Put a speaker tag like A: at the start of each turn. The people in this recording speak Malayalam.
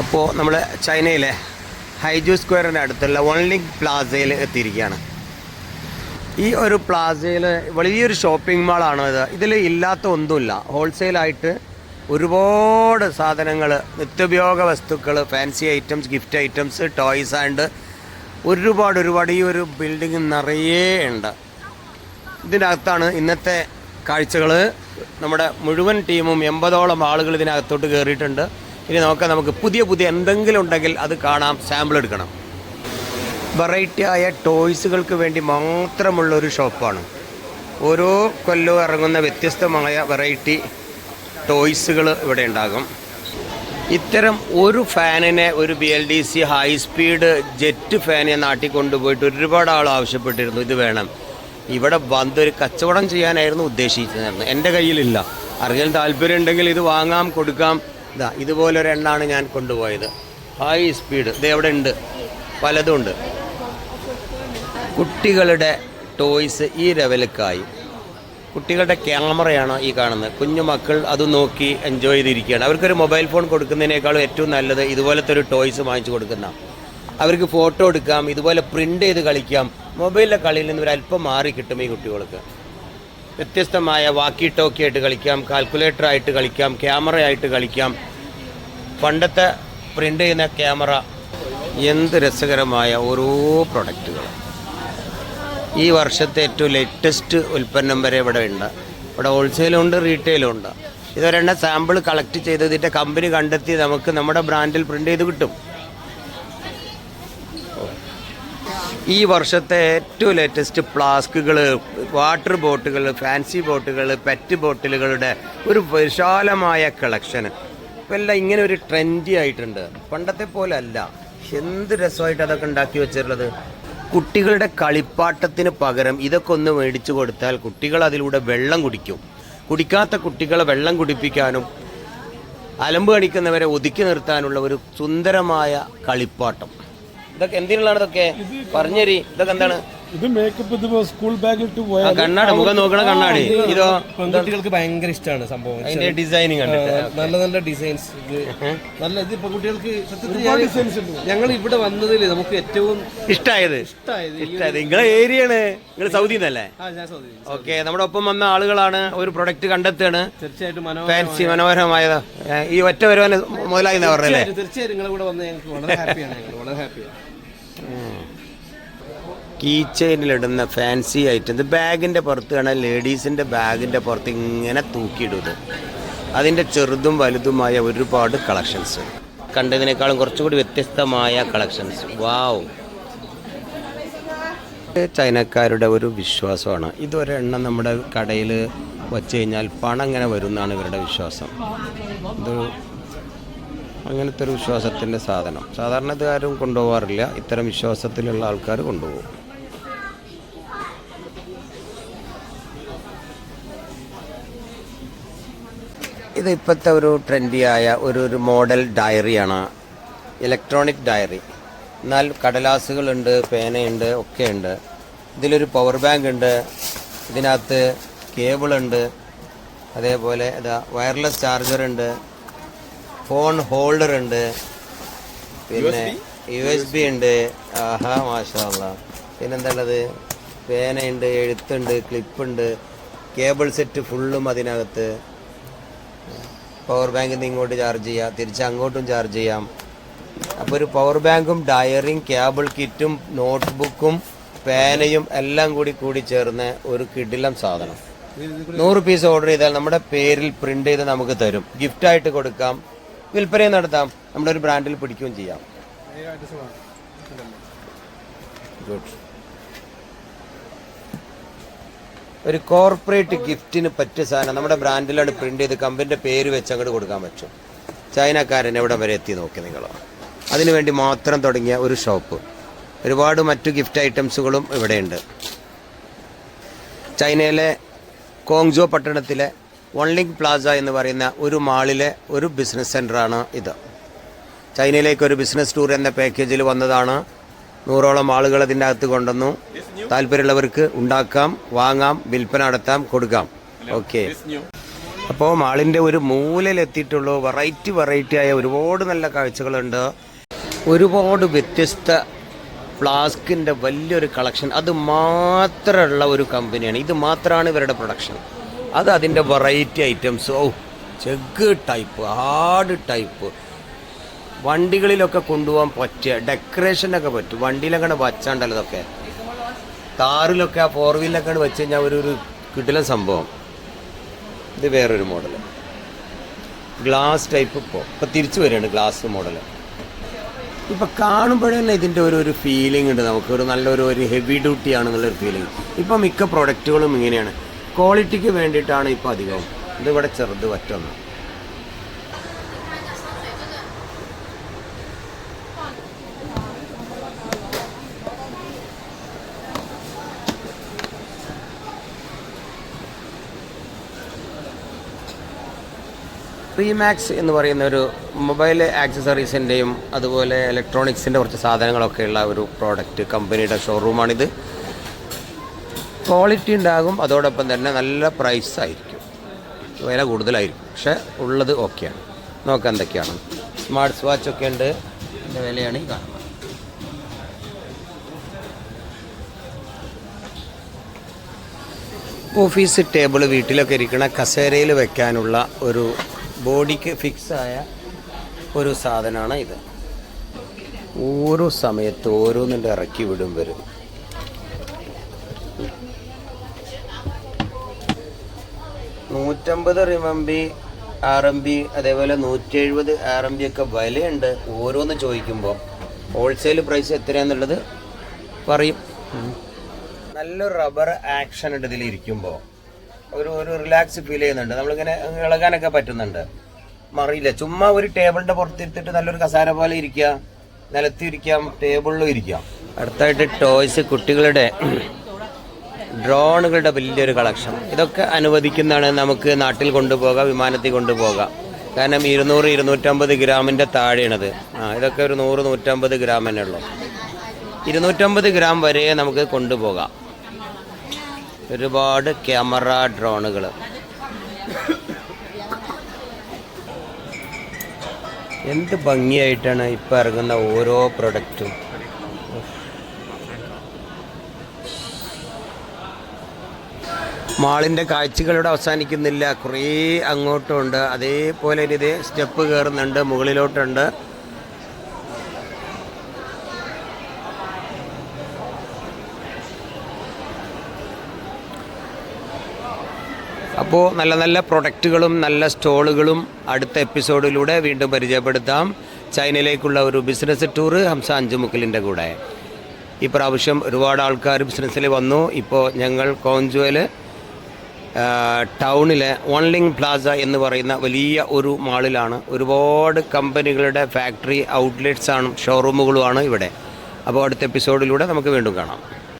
A: അപ്പോൾ നമ്മൾ ചൈനയിലെ ഹൈജു സ്ക്വയറിന്റെ അടുത്തുള്ള വൺലിങ് പ്ലാസയിൽ എത്തിയിരിക്കുകയാണ്. ഈ ഒരു പ്ലാസയിൽ വലിയൊരു ഷോപ്പിംഗ് മാളാണ് ഇത്. ഇതിൽ ഇല്ലാത്ത ഒന്നുമില്ല. ഹോൾസെയിലായിട്ട് ഒരുപാട് സാധനങ്ങൾ നിത്യോപയോഗ വസ്തുക്കൾ fancy items gift items toys and ഒരുപാട് ഒരുപാട് ഈ ഒരു ബിൽഡിംഗ് നിറയെ ഉണ്ട്. ഇതിനകത്താണ് ഇന്നത്തെ കാഴ്ചകൾ നമ്മുടെ മുഴുവൻ ടീമും എൺപതോളം ആളുകൾ ഇതിനകത്തോട്ട് കയറിയിട്ടുണ്ട് ഇനി നോക്കാം നമുക്ക് പുതിയ പുതിയ എന്തെങ്കിലും ഉണ്ടെങ്കിൽ അത് കാണാം സാമ്പിൾ എടുക്കണം. വെറൈറ്റി ആയ ടോയ്സുകൾക്ക് വേണ്ടി മാത്രമുള്ള ഒരു ഷോപ്പാണ് ഓരോ കൊല്ലവും ഇറങ്ങുന്ന വ്യത്യസ്തമായ വെറൈറ്റി ടോയ്സുകൾ ഇവിടെ ഉണ്ടാകും. ഇത്തരം ഒരു ഫാനിനെ ഒരു B L D C high speed jet ഫാനെ നാട്ടിൽ കൊണ്ടുപോയിട്ട് ഒരുപാട് ആൾ ആവശ്യപ്പെട്ടിരുന്നു ഇത് വേണം. ഇവിടെ വന്നൊരു കച്ചവടം ചെയ്യാനായിരുന്നു ഉദ്ദേശിച്ചിരുന്നത്. എന്റെ കയ്യിലില്ല. അറിയാൻ താല്പര്യം ഉണ്ടെങ്കിൽ ഇത് വാങ്ങാം കൊടുക്കാം. ഇതാ ഇതുപോലൊരെണ്ണാണ് ഞാൻ കൊണ്ടുപോയത്. ഹൈ സ്പീഡ് ഇത് എവിടെ ഉണ്ട് പലതും ഉണ്ട് കുട്ടികളുടെ ടോയ്സ് ഈ ലെവലുക്കായി. കുട്ടികളുടെ ക്യാമറയാണോ ഈ കാണുന്നത്? കുഞ്ഞു മക്കൾ അത് നോക്കി എൻജോയ് ചെയ്തിരിക്കുകയാണ്. അവർക്കൊരു മൊബൈൽ ഫോൺ കൊടുക്കുന്നതിനേക്കാളും ഏറ്റവും നല്ലത് ഇതുപോലത്തെ ഒരു ടോയ്സ് വാങ്ങിച്ചു കൊടുക്കുന്ന അവർക്ക് ഫോട്ടോ എടുക്കാം ഇതുപോലെ പ്രിന്റ് ചെയ്ത് കളിക്കാം. മൊബൈലിലെ കളിയിൽ നിന്ന് ഒരു അല്പം മാറി കിട്ടും ഈ കുട്ടികൾക്ക്. വ്യത്യസ്തമായ വാക്കി ടോക്കി ആയിട്ട് കളിക്കാം കാൽക്കുലേറ്റർ ആയിട്ട് കളിക്കാം ക്യാമറ ആയിട്ട് കളിക്കാം. പണ്ടത്തെ പ്രിന്റ് ചെയ്യുന്ന ക്യാമറ എന്ത് രസകരമായ ഓരോ പ്രൊഡക്റ്റുകൾ ഈ വർഷത്തെ ഏറ്റവും ലേറ്റസ്റ്റ് ഉൽപ്പന്നം വരെ ഇവിടെ ഉണ്ട്. ഇവിടെ ഹോൾസെയിലും ഉണ്ട് റീറ്റെയിലും ഉണ്ട്. ഇതൊരെണ്ണ സാമ്പിൾ കളക്ട് ചെയ്ത് ഇതിന്റെ കമ്പനി കണ്ടെത്തി നമുക്ക് നമ്മുടെ ബ്രാൻഡിൽ പ്രിന്റ് ചെയ്ത് കിട്ടും. ഈ വർഷത്തെ ഏറ്റവും ലേറ്റസ്റ്റ് ഫ്ലാസ്കുകൾ വാട്ടർ ബോട്ടുകൾ ഫാൻസി ബോട്ടുകൾ പെറ്റ് ബോട്ടിലുകളുടെ ഒരു വിശാലമായ കളക്ഷന് ഇപ്പം എല്ലാം ഇങ്ങനെ ഒരു ട്രെൻഡി ആയിട്ടുണ്ട്. പണ്ടത്തെ പോലെ അല്ല എന്ത് രസമായിട്ട് അതൊക്കെ ഉണ്ടാക്കി വെച്ചിട്ടുള്ളത്? കുട്ടികളുടെ കളിപ്പാട്ടത്തിന് പകരം ഇതൊക്കെ ഒന്ന് മേടിച്ചു കൊടുത്താൽ കുട്ടികൾ അതിലൂടെ വെള്ളം കുടിക്കും. കുടിക്കാത്ത കുട്ടികളെ വെള്ളം കുടിപ്പിക്കാനും അലമ്പ് കണിക്കുന്നവരെ ഒതുക്കി നിർത്താനുള്ള ഒരു സുന്ദരമായ കളിപ്പാട്ടം. ഇതൊക്കെ എന്തിനുള്ളതാണ് ഇതൊക്കെ? പറഞ്ഞേരി. ഇതൊക്കെ എന്താണ്?
B: ഇത് മേക്കപ്പ് ഇത് സ്കൂൾ ബാഗിൽ ഇട്ട്
A: ആ
B: പോയാൽ
A: കണ്ണാടി മുഖം നോക്കണ കണ്ണാടി. ഇതോ?
C: പെൺകുട്ടികൾക്ക് ഭയങ്കര ഇഷ്ടമാണ് സംഭവം.
A: അതിന്റെ ഡിസൈനിങ് കണ്ടിട്ട്.
C: നല്ല നല്ല ഡിസൈൻസ് ഇത് നല്ല ഇത് പെൺകുട്ടികൾക്ക് സത്യത്തിൽ ഞങ്ങൾ ഇവിടെ വന്നതിൽ നമുക്ക് ഏറ്റവും ഇഷ്ടമായത് ഇഷ്ടമായത്
A: ഏരിയ നിങ്ങളെ ഏരിയയാണ്? നിങ്ങൾ സൗദി നിന്നല്ലേ?
C: ആ ഞാൻ സൗദി
A: ഓക്കെ നമ്മുടെ ഒപ്പം വന്ന ആളുകളാണ് ഒരു പ്രൊഡക്റ്റ് കണ്ടെത്തുകയാണ്.
C: തീർച്ചയായിട്ടും
A: ഫാൻസി മനോഹരമായത്. ഈ ഒറ്റ വരുവാൻ മുതലായി തീർച്ചയായിട്ടും പറഞ്ഞല്ലേ
C: നിങ്ങളെ കൂടെ വന്ന് ഞങ്ങൾക്ക് വളരെ ഹാപ്പിയാണ് വളരെ ഹാപ്പിയാണ്
A: കീ ചെയിനിലിടുന്ന ഫാൻസി ഐറ്റം ഇത് ബാഗിന്റെ പുറത്ത് കാണാൻ ലേഡീസിന്റെ ബാഗിന്റെ പുറത്ത് ഇങ്ങനെ തൂക്കിയിടുന്നത്. അതിന്റെ ചെറുതും വലുതുമായ ഒരുപാട് കളക്ഷൻസ് കണ്ടതിനേക്കാളും കുറച്ചുകൂടി വ്യത്യസ്തമായ കളക്ഷൻസ് വാവ് ചൈനക്കാരുടെ ഒരു വിശ്വാസമാണ്. ഇതൊരെണ്ണം നമ്മുടെ കടയിൽ വച്ചു കഴിഞ്ഞാൽ പണം ഇങ്ങനെ വരും എന്നാണ് ഇവരുടെ വിശ്വാസം. ഇതൊരു അങ്ങനത്തെ ഒരു വിശ്വാസത്തിന്റെ സാധനം. സാധാരണ ഇത് ആരും കൊണ്ടുപോകാറില്ല. ഇത്തരം വിശ്വാസത്തിലുള്ള ആൾക്കാർ കൊണ്ടുപോകും. ഇത് ഇപ്പോഴത്തെ ഒരു ട്രെൻഡിയായ ഒരു ഒരു മോഡൽ ഡയറിയാണ് ഇലക്ട്രോണിക് ഡയറി എന്നാൽ കടലാസുകളുണ്ട് പേനയുണ്ട് ഒക്കെ ഉണ്ട് ഇതിലൊരു പവർ ബാങ്ക് ഉണ്ട്. ഇതിനകത്ത് കേബിളുണ്ട് അതേപോലെ ഇതാ വയർലെസ് ചാർജർ ഉണ്ട്. ഫോൺ ഹോൾഡർ ഉണ്ട്. പിന്നെ യു എസ് ബി ഉണ്ട്. ആഹാ മാഷാല്ല പിന്നെന്താണത് പേനയുണ്ട് എഴുത്തുണ്ട് ക്ലിപ്പുണ്ട് കേബിൾ സെറ്റ് ഫുള്ളും അതിനകത്ത്. പവർ ബാങ്കിൽ നിന്ന് ഇങ്ങോട്ട് ചാർജ് ചെയ്യാം. തിരിച്ച് അങ്ങോട്ടും ചാർജ് ചെയ്യാം. അപ്പോൾ ഒരു പവർ ബാങ്കും ഡയറിങ് കേബിൾ കിറ്റും നോട്ട്ബുക്കും പേനയും എല്ലാം കൂടി കൂടി ചേർന്ന് ഒരു കിടിലം സാധനം. നൂറ് പീസ് ഓർഡർ ചെയ്താൽ നമ്മുടെ പേരിൽ പ്രിന്റ് ചെയ്ത് നമുക്ക് തരും. ഗിഫ്റ്റായിട്ട് കൊടുക്കാം. വിൽപ്പനയും നടത്താം. നമ്മുടെ ഒരു ബ്രാൻഡിൽ പിടിക്കുകയും ചെയ്യാം. ഗുഡ് ഒരു കോർപ്പറേറ്റ് ഗിഫ്റ്റിന് പറ്റിയ സാധനം നമ്മുടെ ബ്രാൻഡിലാണ് പ്രിന്റ് ചെയ്ത് കമ്പനിന്റെ പേര് വെച്ച് അങ്ങോട്ട് കൊടുക്കാൻ പറ്റും. ചൈനക്കാരൻ എവിടെ വരെ എത്തി നോക്കി നിങ്ങൾ. അതിനുവേണ്ടി മാത്രം തുടങ്ങിയ ഒരു ഷോപ്പ് ഒരുപാട് മറ്റു ഗിഫ്റ്റ് ഐറ്റംസുകളും ഇവിടെയുണ്ട്. ചൈനയിലെ കോങ്ജോ പട്ടണത്തിലെ വൺലിങ്ക് പ്ലാസ എന്ന് പറയുന്ന ഒരു മാളിലെ ഒരു ബിസിനസ് സെന്ററാണ് ഇത്. ചൈനയിലേക്ക് ഒരു ബിസിനസ് ടൂർ എന്ന പാക്കേജിൽ വന്നതാണ്. നൂറോളം ആളുകൾ അതിന്റെ അകത്ത് കൊണ്ടുവന്നു. താല്പര്യമുള്ളവർക്ക് ഉണ്ടാക്കാം വാങ്ങാം വിൽപ്പന നടത്താം കൊടുക്കാം. ഓക്കെ. അപ്പോൾ മാളിന്റെ ഒരു മൂലയിലെത്തിയിട്ടുള്ളൂ. വെറൈറ്റി വെറൈറ്റി ആയ ഒരുപാട് നല്ല കാഴ്ചകളുണ്ട്. ഒരുപാട് വ്യത്യസ്ത ഫ്ലാസ്കിന്റെ വലിയൊരു കളക്ഷൻ. അത് മാത്രമുള്ള ഒരു കമ്പനിയാണ്. ഇത് മാത്രമാണ് ഇവരുടെ പ്രൊഡക്ഷൻ അത് അതിന്റെ വെറൈറ്റി ഐറ്റംസ് ഓ ചെഗ് ടൈപ്പ് ഹാർഡ് ടൈപ്പ് വണ്ടികളിലൊക്കെ കൊണ്ടുപോകാൻ പറ്റിയ ഡെക്കറേഷനൊക്കെ പറ്റും. വണ്ടിയിലങ്ങനെ വച്ചാണ്ടല്ലോ ഇതൊക്കെ. കാറിലൊക്കെ ആ ഫോർ വീലൊക്കെ വെച്ച് കഴിഞ്ഞാൽ ഒരു ഒരു കിടിലൻ സംഭവം. ഇത് വേറൊരു മോഡൽ ഗ്ലാസ് ടൈപ്പ് ഇപ്പോൾ ഇപ്പോൾ തിരിച്ചു വരികയാണ് ഗ്ലാസ് മോഡൽ ഇപ്പോൾ കാണുമ്പോഴല്ല ഇതിന്റെ ഒരു ഒരു ഫീലിംഗ് ഉണ്ട് നമുക്ക്. ഒരു നല്ലൊരു ഒരു ഹെവി ഡ്യൂട്ടി ആണെന്നുള്ളൊരു ഫീലിംഗ് ഇപ്പോൾ മിക്ക പ്രൊഡക്റ്റുകളും ഇങ്ങനെയാണ്. ക്വാളിറ്റിക്ക് വേണ്ടിയിട്ടാണ് ഇപ്പോൾ അധികവും. ഇതിവിടെ ചെറുത് പറ്റുന്നു പ്രീമാക്സ് എന്ന് പറയുന്ന ഒരു മൊബൈൽ ആക്സസറീസിന്റെയും അതുപോലെ ഇലക്ട്രോണിക്സിന്റെ കുറച്ച് സാധനങ്ങളൊക്കെയുള്ള ഒരു പ്രോഡക്റ്റ് കമ്പനിയുടെ ഷോറൂമാണിത് ക്വാളിറ്റി ഉണ്ടാകും അതോടൊപ്പം തന്നെ നല്ല പ്രൈസ് ആയിരിക്കും. വില കൂടുതലായിരിക്കും പക്ഷെ ഉള്ളത് ഓക്കെയാണ് നോക്കാം എന്തൊക്കെയാണ്. സ്മാർട്ട് വാച്ച് ഒക്കെ ഉണ്ട്. ഇതിന്റെ വിലയാണ് ഈ കാണുന്നത്. ഓഫീസ് ടേബിൾ വീട്ടിലൊക്കെ ഇരിക്കണ കസേരയിൽ വെക്കാനുള്ള ഒരു ബോഡിക്ക് ഫിക്സ് ആയ ഒരു സാധനമാണ് ഇത്. ഓരോ സമയത്ത് ഓരോന്നിന്റെ ഇറക്കി വിടും വരും നൂറ്റമ്പത് റിമംബി ആർ എം ബി അതേപോലെ നൂറ്റി എഴുപത് ആർ എം ബി ഒക്കെ വിലയുണ്ട്. ഓരോന്ന് ചോദിക്കുമ്പോൾ ഹോൾസെയിൽ പ്രൈസ് എത്രയാന്നുള്ളത് പറയും. നല്ലൊരു റബ്ബർ ആക്ഷൻ ഉണ്ട് ഇതിൽ ഇരിക്കുമ്പോൾ ഒരു ഒരു റിലാക്സ് ഫീൽ ചെയ്യുന്നുണ്ട്. നമ്മളിങ്ങനെ ഇളകാനൊക്കെ പറ്റുന്നുണ്ട്. മറിയില്ല. ചുമ്മാ ഒരു ടേബിളിന്റെ പുറത്തിരുത്തിട്ട് നല്ലൊരു കസാര പോലെ ഇരിക്കാം നിലത്തിരിക്കാം ടേബിളിലും ഇരിക്കാം. അടുത്തായിട്ട് ടോയ്സ് കുട്ടികളുടെ ഡ്രോണുകളുടെ വലിയൊരു കളക്ഷൻ ഇതൊക്കെ അനുവദിക്കുന്നതാണ് നമുക്ക് നാട്ടിൽ കൊണ്ടുപോകാം വിമാനത്തിൽ കൊണ്ടുപോകാം. കാരണം ഇരുന്നൂറ് ഇരുന്നൂറ്റമ്പത് ഗ്രാമിന്റെ താഴെയാണത്. ആ ഇതൊക്കെ ഒരു നൂറ് നൂറ്റമ്പത് ഗ്രാം തന്നെ ഉള്ളൂ. ഇരുന്നൂറ്റമ്പത് ഗ്രാം വരെ നമുക്ക് കൊണ്ടുപോകാം. ഒരുപാട് ക്യാമറ ഡ്രോണുകൾ. എന്ത് ഭംഗിയായിട്ടാണ് ഇപ്പം ഇറങ്ങുന്ന ഓരോ പ്രൊഡക്റ്റും. മാളിന്റെ കാഴ്ചകളിവിടെ അവസാനിക്കുന്നില്ല. കുറേ അങ്ങോട്ടുമുണ്ട്. അതേപോലെ ഇതേ സ്റ്റെപ്പ് കയറുന്നുണ്ട് മുകളിലോട്ടുണ്ട്. അപ്പോൾ നല്ല നല്ല പ്രൊഡക്റ്റുകളും നല്ല സ്റ്റോളുകളും അടുത്ത എപ്പിസോഡിലൂടെ വീണ്ടും പരിചയപ്പെടുത്താം. ചൈനയിലേക്കുള്ള ഒരു ബിസിനസ് ടൂറ് ഹംസ അഞ്ചുമുക്കലിന്റെ കൂടെ. ഈ പ്രാവശ്യം ഒരുപാട് ആൾക്കാർ ബിസിനസ്സിൽ വന്നു. ഇപ്പോൾ ഞങ്ങൾ കോഞ്ചുവൽ ടൗണിലെ ഓൺലിംഗ് പ്ലാസ എന്ന് പറയുന്ന വലിയ ഒരു മാളിലാണ് ഒരുപാട് കമ്പനികളുടെ ഫാക്ടറി ഔട്ട്ലെറ്റ്സാണ് ഷോറൂമുകളുമാണ് ഇവിടെ. അപ്പോൾ അടുത്ത എപ്പിസോഡിലൂടെ നമുക്ക് വീണ്ടും കാണാം.